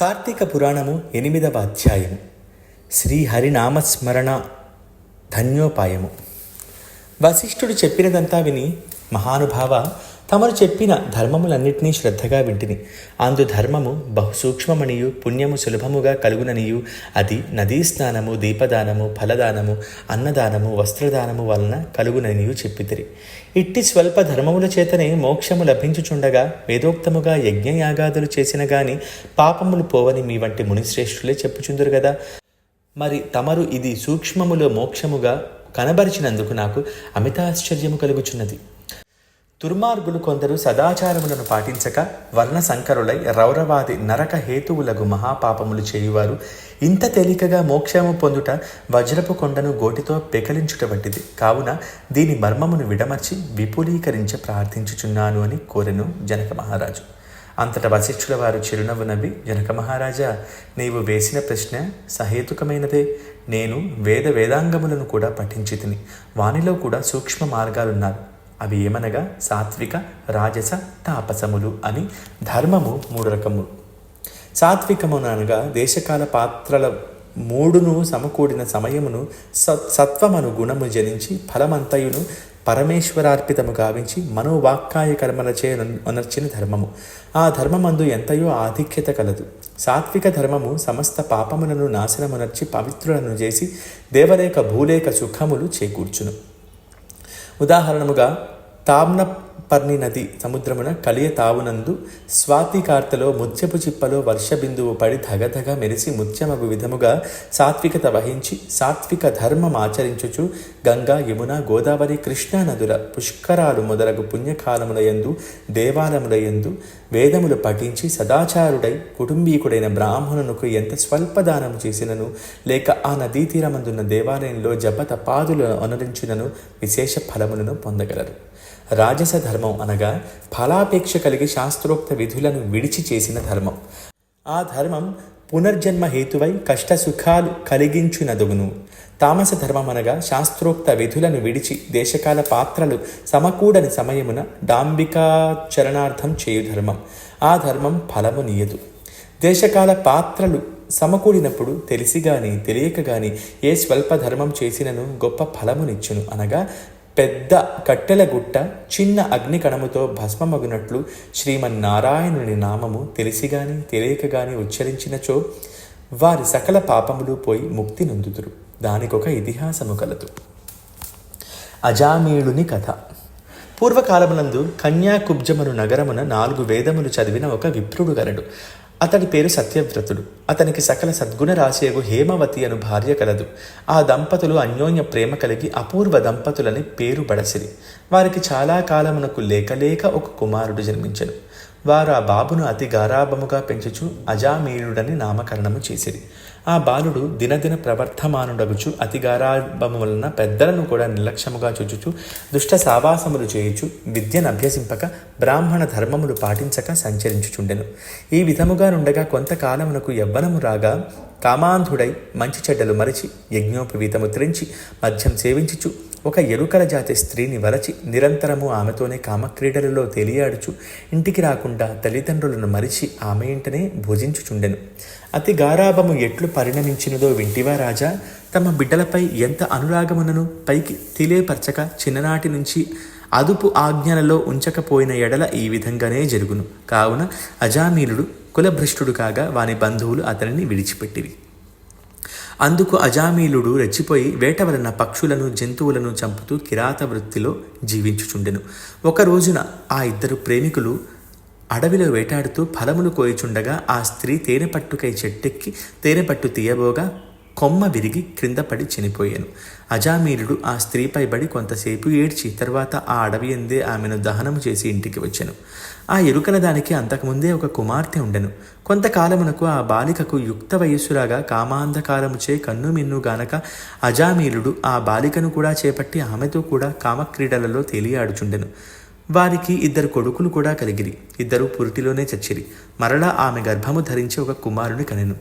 కార్తీక పురాణము ఎనిమిదవ అధ్యాయము. శ్రీహరినామస్మరణ ధన్యోపాయము. వశిష్ఠుడు చెప్పినదంతా విని మహానుభావ తమరు చెప్పిన ధర్మములన్నింటినీ శ్రద్ధగా వింటిని. అందు ధర్మము బహుసూక్ష్మమనియు పుణ్యము సులభముగా కలుగుననియు. అది నదీ స్నానము దీపదానము ఫలదానము అన్నదానము వస్త్రదానము వలన కలుగుననియు చెప్పితిరి. ఇట్టి స్వల్ప ధర్మముల చేతనే మోక్షము లభించుచుండగా వేదోక్తముగా యజ్ఞయాగాదులు చేసిన గాని పాపములు పోవని మీ వంటి మునిశ్రేష్ఠులే చెప్పుచుందురు కదా మరి తమరు ఇది సూక్ష్మములో మోక్షముగా కనబరిచినందుకు నాకు అమితాశ్చర్యము కలుగుచున్నది. దుర్మార్గులు కొందరు సదాచారములను పాటించక వర్ణ సంకరులై రౌరవాది నరక హేతువులకు మహాపాపములు చేయువారు. ఇంత తేలికగా మోక్షము పొందుట వజ్రపు కొండను గోటితో పెకలించుట వంటిది. కావున దీని మర్మమును విడమర్చి విపులీకరించి ప్రార్థించుచున్నాను అని కోరెను జనక మహారాజు. అంతట వశిష్ఠుల వారు చిరునవ్వు నవ్వి జనక మహారాజా నీవు వేసిన ప్రశ్న సహేతుకమైనదే. నేను వేద వేదాంగములను కూడా పఠించి తిని వానిలో కూడా సూక్ష్మ మార్గాలున్నారు. అవి ఏమనగా సాత్విక రాజస తాపసములు అని ధర్మము మూడు రకములు. సాత్వికమునగా అనగా దేశకాల పాత్రల మూడును సమకూడిన సమయమును సత్ సత్వమను గుణము జనించి ఫలమంతయును పరమేశ్వరార్పితము గావించి మనోవాక్కాయ కర్మలచే అనర్చిన ధర్మము. ఆ ధర్మమందు ఎంతయో ఆధిక్యత కలదు. సాత్విక ధర్మము సమస్త పాపములను నాశనమునర్చి పవిత్రులను చేసి దేవలేక భూలేక సుఖములు చేకూర్చును. ఉదాహరణముగా తామ్నపర్ణి నది సముద్రమున కలియ తావునందు స్వాతికార్తలో ముత్యపు చిప్పలో వర్షబిందువు పడి ధగధగ మెరిసి ముత్యమగు విధముగా సాత్వికత వహించి సాత్విక ధర్మం ఆచరించుచు గంగా యమున గోదావరి కృష్ణా నదుల పుష్కరాలు మొదలగు పుణ్యకాలములయందు దేవాలములయందు వేదములు పఠించి సదాచారుడై కుటుంబీకుడైన బ్రాహ్మణునకు ఎంత స్వల్పదానము చేసినను లేక ఆ నదీ తీరమందున్న దేవాలయంలో జపతపాదులను అనురించినను విశేష ఫలములను పొందగలరు. రాజస ధర్మం అనగా ఫలాపేక్ష కలిగి శాస్త్రోక్త విధులను విడిచి చేసిన ధర్మం. ఆ ధర్మం పునర్జన్మ హేతువై కష్ట సుఖాలు కలిగించునదుగును. తామస ధర్మం అనగా శాస్త్రోక్త విధులను విడిచి దేశకాల పాత్రలు సమకూడని సమయమున డాంబికాచరణార్థం చేయు ధర్మం. ఆ ధర్మం ఫలము నీయదు. దేశకాల పాత్రలు సమకూడినప్పుడు తెలిసి గాని తెలియక గాని ఏ స్వల్ప ధర్మం చేసినను గొప్ప ఫలమునిచ్చును అనగా పెద్ద కట్టెల గుట్ట చిన్న అగ్ని కణముతో భస్మమగునట్లు శ్రీమన్నారాయణుని నామము తెలిసి గాని తెలియక గాని ఉచ్చరించినచో వారి సకల పాపములు పోయి ముక్తి నొందుతురు. దానికొక ఇతిహాసము కలదు. అజామీళుని కథ. పూర్వకాలమునందు కన్యాకుబ్జమును నగరమున నాలుగు వేదములు చదివిన ఒక విప్రుడు గలడు. అతడి పేరు సత్యవ్రతుడు. అతనికి సకల సద్గుణ రాశియగు హేమవతి అను భార్య కలదు. ఆ దంపతులు అన్యోన్య ప్రేమ కలిగి అపూర్వ దంపతులని పేరు బడసిరి. వారికి చాలా కాలమునకు లేకలేక లేక ఒక కుమారుడు జన్మించను. వారు ఆ బాబును అతి గారాభముగా పెంచుచు అజామీయుడని నామకరణము చేసిరి. ఆ బాలుడు దినదిన ప్రవర్తమానుడగుచు అతి గారాభము వలన పెద్దలను కూడా నిర్లక్ష్యముగా చూచుచు దుష్ట సావాసములు చేయుచు విద్యను అభ్యసింపక బ్రాహ్మణ ధర్మములు పాటించక సంచరించుచుండెను. ఈ విధముగా నుండగా కొంతకాలమునకు యవ్వనము రాగా కామాంధుడై మంచి చెడ్డలు మరిచి యజ్ఞోపవీతము త్రించి మద్యం సేవించుచు ఒక ఎరుకల జాతి స్త్రీని వరచి నిరంతరము ఆమెతోనే కామక్రీడలలో తేలియాడుచు ఇంటికి రాకుండా తల్లిదండ్రులను మరిచి ఆమె ఇంటనే భుజించుచుండెను. అతి గారాభము ఎట్లు పరిణమించినదో వింటివా రాజా తమ బిడ్డలపై ఎంత అనురాగమునను పైకి తెలియపరచక చిన్ననాటి నుంచి అదుపు ఆజ్ఞలలో ఉంచకపోయిన ఎడల ఈ విధంగానే జరుగును. కావున అజామీలుడు కులభ్రష్టుడు కాగా వాని బంధువులు అతనిని విడిచిపెట్టివి అందుకు అజామీలుడు రెచ్చిపోయి వేట వలన పక్షులను జంతువులను చంపుతూ కిరాత వృత్తిలో జీవించుచుండెను. ఒక రోజున ఆ ఇద్దరు ప్రేమికులు అడవిలో వేటాడుతూ ఫలములు కోయిచుండగా ఆ స్త్రీ తేనెపట్టుకై చెట్టెక్కి తేనెపట్టు తీయబోగా కొమ్మ విరిగి క్రింద పడి చనిపోయాను. అజామీలుడు ఆ స్త్రీపై బడి కొంతసేపు ఏడ్చి తర్వాత ఆ అడవి ఎందే ఆమెను దహనం చేసి ఇంటికి వచ్చాను. ఆ ఎరుకల దానికి అంతకుముందే ఒక కుమార్తె ఉండెను. కొంతకాలమునకు ఆ బాలికకు యుక్త వయస్సులాగా కామాంధకారముచే కన్ను మిన్ను గానక అజామీలుడు ఆ బాలికను కూడా చేపట్టి ఆమెతో కూడా కామక్రీడలలో తేలియాడుచుండెను. వారికి ఇద్దరు కొడుకులు కూడా కలిగిరి. ఇద్దరు పురిటిలోనే చచ్చిరి. మరలా ఆమె గర్భము ధరించి ఒక కుమారుని కనెను.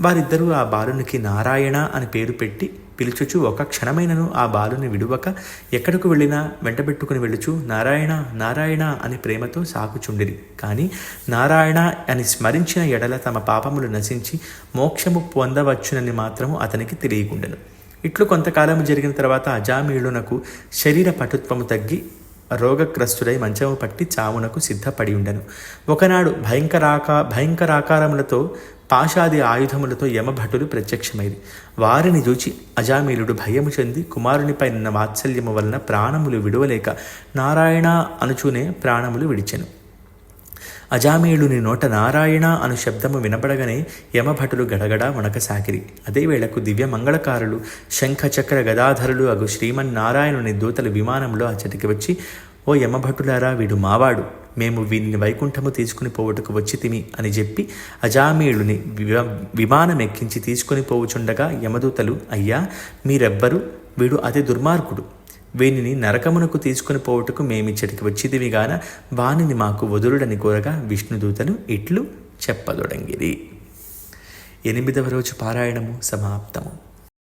వారిద్దరూ ఆ బాలునికి నారాయణ అని పేరు పెట్టి పిలుచుచు ఒక క్షణమైనను ఆ బాలుని విడువక ఎక్కడకు వెళ్ళినా వెంటబెట్టుకుని వెళ్ళుచు నారాయణ నారాయణ అని ప్రేమతో సాగుచుండిరి. కానీ నారాయణ అని స్మరించిన ఎడల తమ పాపములు నశించి మోక్షము పొందవచ్చునని మాత్రము అతనికి తెలియకుండెను. ఇట్లు కొంతకాలము జరిగిన తర్వాత అజామీయుడునకు శరీర పటుత్వము తగ్గి రోగగ్రస్తుడై మంచము పట్టి చావునకు సిద్ధపడి ఉండెను. ఒకనాడు భయంకరాకా భయంకరాకారములతో పాషాది ఆయుధములతో యమభటులు ప్రత్యక్షమైంది వారిని చూచి అజామీలుడు భయము చెంది కుమారునిపై ఉన్న వాత్సల్యము వలన ప్రాణములు విడువలేక నారాయణ అనుచూనే ప్రాణములు విడిచెను. అజామేయుడుని నోట నారాయణ అను శబ్దము వినపడగానే యమభటులు గడగడ వణకసాకిరి అదే వేళకు దివ్య మంగళకారులు శంఖ చక్ర గదాధరులు అగు శ్రీమన్నారాయణుని దూతలు విమానంలో అచ్చటికి వచ్చి ఓ యమభటులారా వీడు మావాడు. మేము వీనిని వైకుంఠము తీసుకుని పోవుటకు వచ్చి తిమి అని చెప్పి అజామీయుడిని విమానం ఎక్కించి తీసుకుని పోవుచుండగా యమదూతలు అయ్యా మీరెవ్వరు? వీడు అతి దుర్మార్గుడు. వీనిని నరకమునకు తీసుకుని పోవుటకు మేమిచ్చటికి వచ్చిదివిగాన వానిని మాకు వదురుడని కోరగా విష్ణుదూతను ఇట్లు చెప్పదొడంగిరి. ఎనిమిదవ రోజు పారాయణము సమాప్తము.